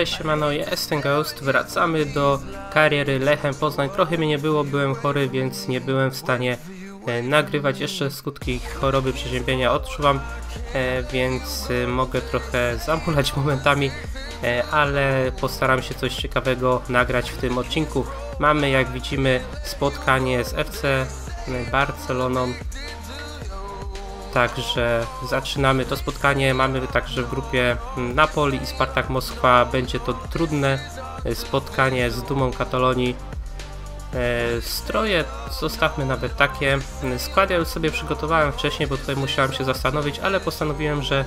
Cześć siemano, jestem Ghost, wracamy do kariery Lechem Poznań. Trochę mnie nie było, byłem chory, więc nie byłem w stanie e, nagrywać. Jeszcze skutki choroby przeziębienia odczuwam, e, więc e, mogę trochę zamulać momentami, e, ale postaram się coś ciekawego nagrać w tym odcinku. Mamy, jak widzimy, spotkanie z FC Barceloną. Także zaczynamy to spotkanie. Mamy także w grupie Napoli i Spartak Moskwa. Będzie to trudne spotkanie z dumą Katalonii. E, Stroje zostawmy nawet takie. Skład ja już sobie przygotowałem wcześniej, bo tutaj musiałem się zastanowić, ale postanowiłem, że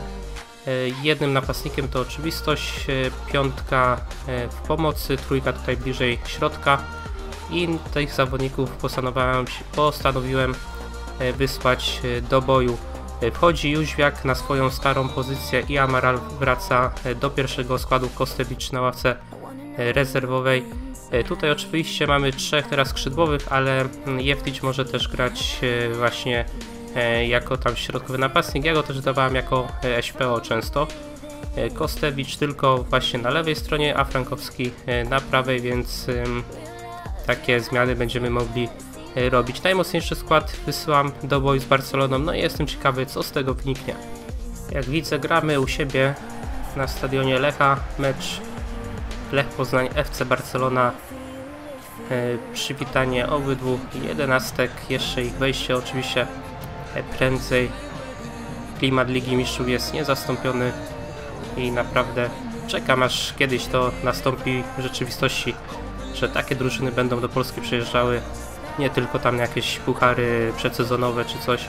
e, jednym napastnikiem to oczywistość, e, piątka e, w pomocy, trójka tutaj bliżej środka i tych zawodników postanowiłem, postanowiłem e, wysłać e, do boju. E, Wchodzi Jóźwiak na swoją starą pozycję i Amaral wraca e, do pierwszego składu Kostewicz na ławce e, rezerwowej. Tutaj oczywiście mamy trzech teraz skrzydłowych, ale mm, Jeftić może też grać właśnie jako tam środkowy napastnik. Ja go też dawałem jako SPO często. Kostewicz tylko właśnie na lewej stronie, a Frankowski na prawej, więc takie zmiany będziemy mogli robić. Najmocniejszy skład wysyłam do boju z Barceloną, no i jestem ciekawy co z tego wyniknie. Jak widzę gramy u siebie na stadionie Lecha, mecz Lech Poznań FC Barcelona. E, przywitanie obydwu jedenastek, jeszcze ich wejście oczywiście e, prędzej. Klimat Ligi Mistrzów jest niezastąpiony i naprawdę czekam aż kiedyś to nastąpi w rzeczywistości że takie drużyny będą do Polski przyjeżdżały nie tylko tam jakieś puchary przedsezonowe czy coś,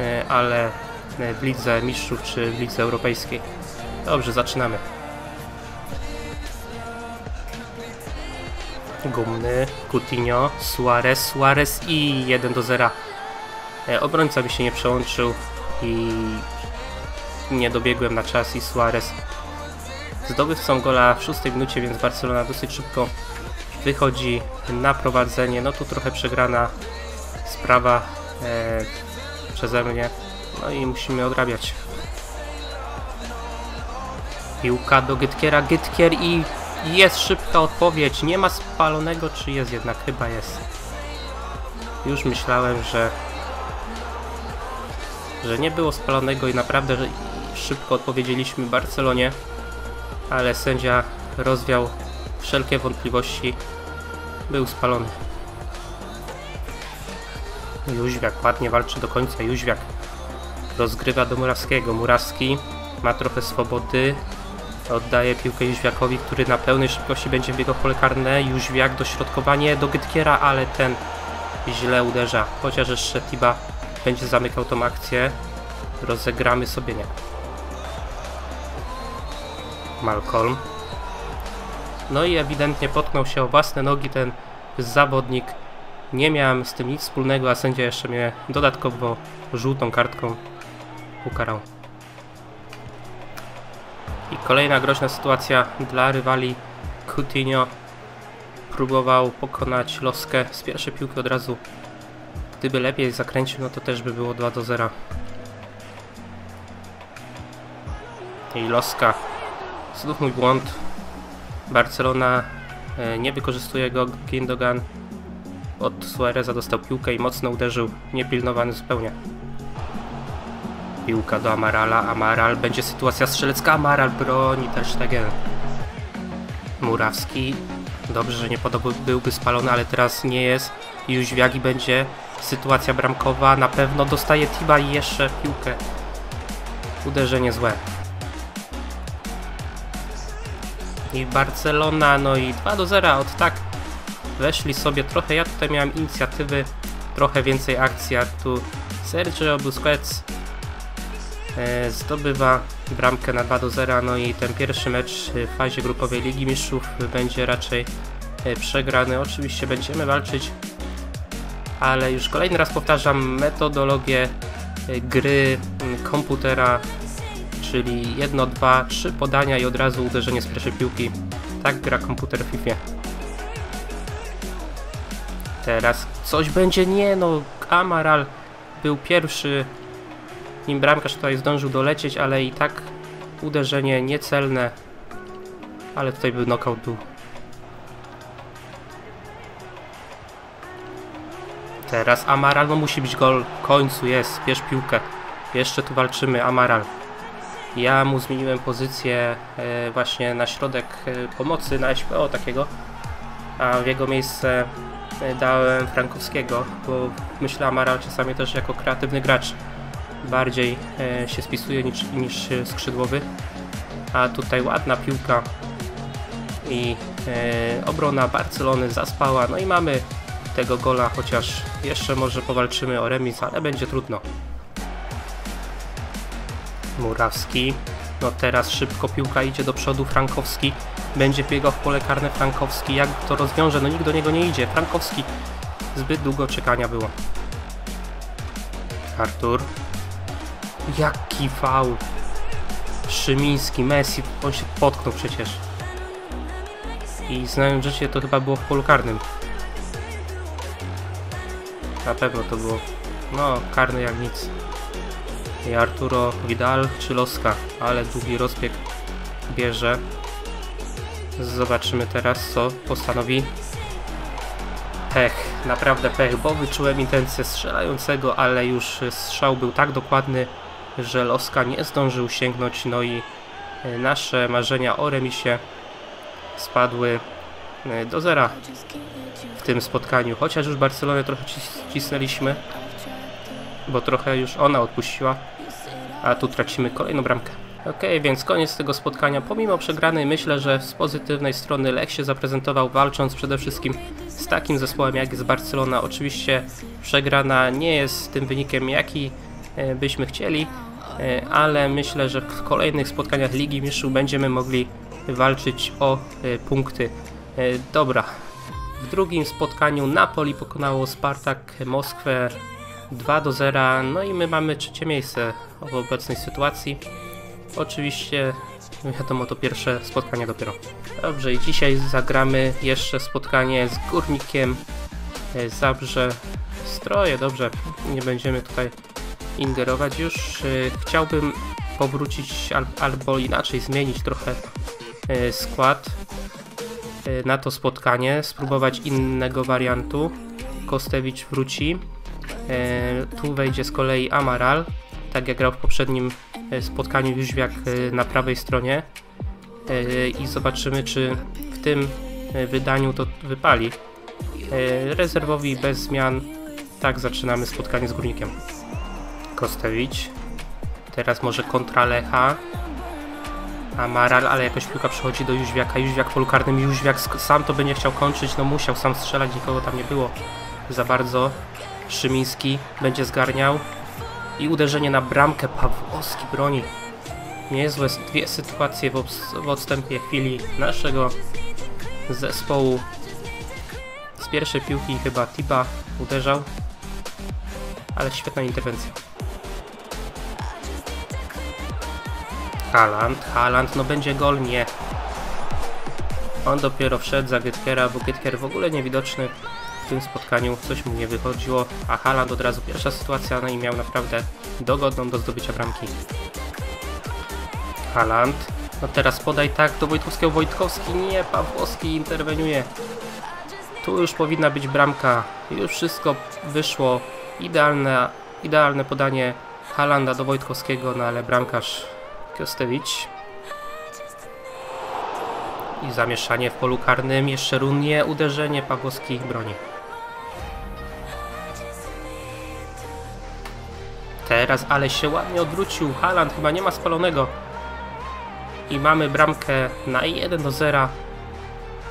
e, ale e, w Lidze Mistrzów czy w Lidze Europejskiej. Dobrze, zaczynamy. Gumny, Coutinho, Suarez, Suarez i 1 do 0. E, Obrońca by się nie przełączył i nie dobiegłem na czas i Suarez zdobywcą gola w szóstej minucie, więc Barcelona dosyć szybko wychodzi na prowadzenie. No tu trochę przegrana sprawa e, przeze mnie. No i musimy odrabiać. Piłka do Gytkiera, Gytkier i jest szybka odpowiedź. Nie ma spalonego, czy jest jednak? Chyba jest. Już myślałem, że że nie było spalonego i naprawdę szybko odpowiedzieliśmy Barcelonie, ale sędzia rozwiał wszelkie wątpliwości. Był spalony. Jóźwiak ładnie walczy do końca. Jóźwiak rozgrywa do Murawskiego. Murawski ma trochę swobody. Oddaje piłkę Jóźwiakowi, który na pełnej szybkości będzie biegał w pole karne. Jóźwiak dośrodkowanie do Gytkiera, ale ten źle uderza. Chociaż jeszcze Tiba będzie zamykał tą akcję. Rozegramy sobie nie. Malcolm. No i ewidentnie potknął się o własne nogi ten zawodnik. Nie miałem z tym nic wspólnego, a sędzia jeszcze mnie dodatkowo żółtą kartką ukarał. I kolejna groźna sytuacja dla rywali. Coutinho próbował pokonać Loskę z pierwszej piłki od razu. Gdyby lepiej zakręcił, no to też by było 2 do 0. I Loska. Znów mój błąd. Barcelona e, nie wykorzystuje go. Gindogan od Suareza dostał piłkę i mocno uderzył, niepilnowany zupełnie. Piłka do Amarala. Amaral będzie sytuacja strzelecka. Amaral broni Ter Stegen. Murawski. Dobrze, że nie podobał, byłby spalony, ale teraz nie jest. Już Wiagi będzie sytuacja bramkowa. Na pewno dostaje Tiba i jeszcze piłkę. Uderzenie złe. I Barcelona, no i 2 do 0 od tak weszli sobie trochę, ja tutaj miałem inicjatywy, trochę więcej akcji, a tu Sergio Busquets e, zdobywa bramkę na 2 do 0, no i ten pierwszy mecz w fazie grupowej Ligi Mistrzów będzie raczej e, przegrany, oczywiście będziemy walczyć, ale już kolejny raz powtarzam metodologię e, gry komputera czyli jedno, dwa, trzy podania i od razu uderzenie z pierwszej piłki. Tak gra komputer w FIFA. Teraz coś będzie, nie no, Amaral był pierwszy, nim bramkarz tutaj zdążył dolecieć, ale i tak uderzenie niecelne. ale tutaj by knockout był. Teraz Amaral, no musi być gol. W końcu jest, bierz piłkę. Jeszcze tu walczymy, Amaral. Ja mu zmieniłem pozycję e, właśnie na środek e, pomocy, na SPO takiego, a w jego miejsce e, dałem Frankowskiego, bo myślę Amaral czasami też jako kreatywny gracz bardziej się spisuje niż, niż skrzydłowy. A tutaj ładna piłka i obrona Barcelony zaspała. No i mamy tego gola, chociaż jeszcze może powalczymy o remis, ale będzie trudno. Murawski. No teraz szybko piłka idzie do przodu. Frankowski będzie biegał w pole karne. Frankowski jak to rozwiąże? No nikt do niego nie idzie. Frankowski zbyt długo czekania było. Artur. Jaki faul. Szymiński, Messi, on się potknął przecież. I znając życie to chyba było w polu karnym. Na pewno to było. No, karny jak nic. Arturo Vidal czy Loska, ale długi rozbieg bierze. Zobaczymy teraz co postanowi. Pech, naprawdę pech, bo wyczułem intencję strzelającego, ale już strzał był tak dokładny, że Loska nie zdążył sięgnąć, no i e, nasze marzenia o remisie spadły e, do zera w tym spotkaniu. Chociaż już Barcelonę trochę cis- cisnęliśmy, bo trochę już ona odpuściła, a tu tracimy kolejną bramkę. Ok, więc koniec tego spotkania. Pomimo przegranej myślę, że z pozytywnej strony Lech się zaprezentował walcząc przede wszystkim z takim zespołem jak jest Barcelona. Oczywiście przegrana nie jest tym wynikiem jaki e, byśmy chcieli, e, ale myślę, że w kolejnych spotkaniach Ligi Mistrzów będziemy mogli walczyć o e, punkty. Dobra, w drugim spotkaniu Napoli pokonało Spartak Moskwę 2 do 0, no i my mamy trzecie miejsce w obecnej sytuacji. Oczywiście, wiadomo, to pierwsze spotkanie dopiero. Dobrze, i dzisiaj zagramy jeszcze spotkanie z Górnikiem e, Zabrze Stroje. Dobrze, nie będziemy tutaj ingerować już. E, Chciałbym powrócić al albo inaczej zmienić trochę e, skład na to spotkanie, spróbować innego wariantu. Kostewicz wróci. E, Tu wejdzie z kolei Amaral, tak jak grał w poprzednim e, spotkaniu Jóźwiak e, na prawej stronie. I zobaczymy, czy w tym wydaniu to wypali. Rezerwowi bez zmian. Tak zaczynamy spotkanie z Górnikiem. Kostewicz. Teraz może kontra Lecha. Amaral, ale jakoś piłka przychodzi do Jóźwiaka. Jóźwiak w polu karnym. Jóźwiak sam to by nie chciał kończyć. No musiał sam strzelać, nikogo tam nie było za bardzo. Szymiński będzie zgarniał. I uderzenie na bramkę. Pawłowski broni. Niezłe dwie sytuacje w, w odstępie chwili naszego zespołu. Z pierwszej piłki chyba Tiba uderzał. Ale świetna interwencja. Haaland, Haaland, no będzie gol, nie. On dopiero wszedł za Gytkera, bo Gytker w ogóle niewidoczny w tym spotkaniu, coś mu nie wychodziło, a Haaland od razu pierwsza sytuacja, no i miał naprawdę dogodną do zdobycia bramki. Haaland, no teraz podaj tak do Wojtkowskiego, Wojtkowski, nie, Pawłowski interweniuje. Tu już powinna być bramka, już wszystko wyszło, idealne, idealne podanie Halanda do Wojtkowskiego, no ale bramkarz Kostewicz. I zamieszanie w polu karnym, jeszcze runie, uderzenie, Pawłowski broni. Teraz, ale się ładnie odwrócił, Haland chyba nie ma spalonego. I mamy bramkę na 1 do 0.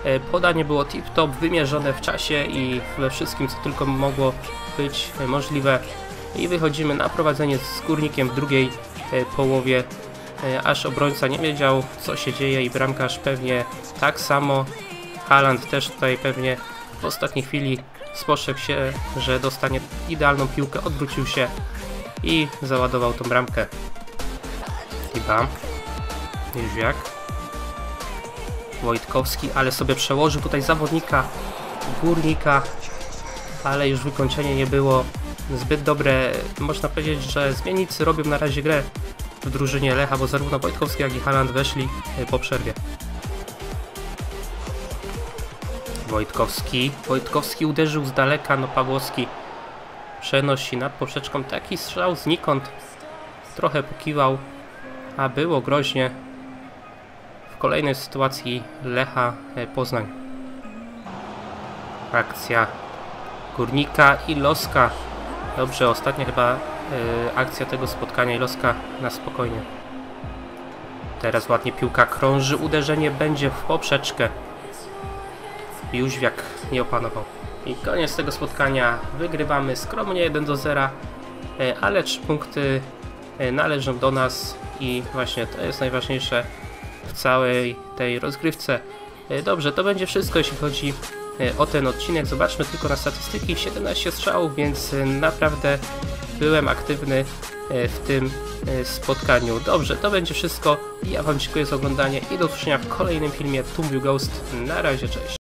E, Podanie było tip-top, wymierzone w czasie i we wszystkim, co tylko mogło być możliwe. I wychodzimy na prowadzenie z górnikiem w drugiej e, połowie, e, aż obrońca nie wiedział, co się dzieje i bramkarz pewnie tak samo. Haaland też tutaj pewnie w ostatniej chwili spostrzegł się, że dostanie idealną piłkę, odwrócił się i załadował tą bramkę. Tiba. Jóźwiak. Wojtkowski, ale sobie przełożył tutaj zawodnika górnika, ale już wykończenie nie było zbyt dobre. Można powiedzieć, że zmiennicy robią na razie grę w drużynie Lecha, bo zarówno Wojtkowski, jak i Haaland weszli y, po przerwie. Wojtkowski. Wojtkowski uderzył z daleka, no Pawłowski przenosi nad poprzeczką taki strzał znikąd. Trochę pokiwał, a było groźnie w kolejnej sytuacji Lecha e, Poznań. Akcja Górnika i Loska. Dobrze, ostatnia chyba e, akcja tego spotkania i Loska na spokojnie. Teraz ładnie piłka krąży, uderzenie będzie w poprzeczkę. Jóźwiak nie opanował. I koniec tego spotkania. Wygrywamy skromnie 1 do 0, e, ale 3 punkty e, należą do nas i właśnie to jest najważniejsze w całej tej rozgrywce. E, Dobrze, to będzie wszystko jeśli chodzi o ten odcinek. Zobaczmy tylko na statystyki. 17 strzałów, więc naprawdę byłem aktywny w tym spotkaniu. Dobrze, to będzie wszystko. Ja Wam dziękuję za oglądanie i do usłyszenia w kolejnym filmie Tumbiu Ghost. Na razie, cześć.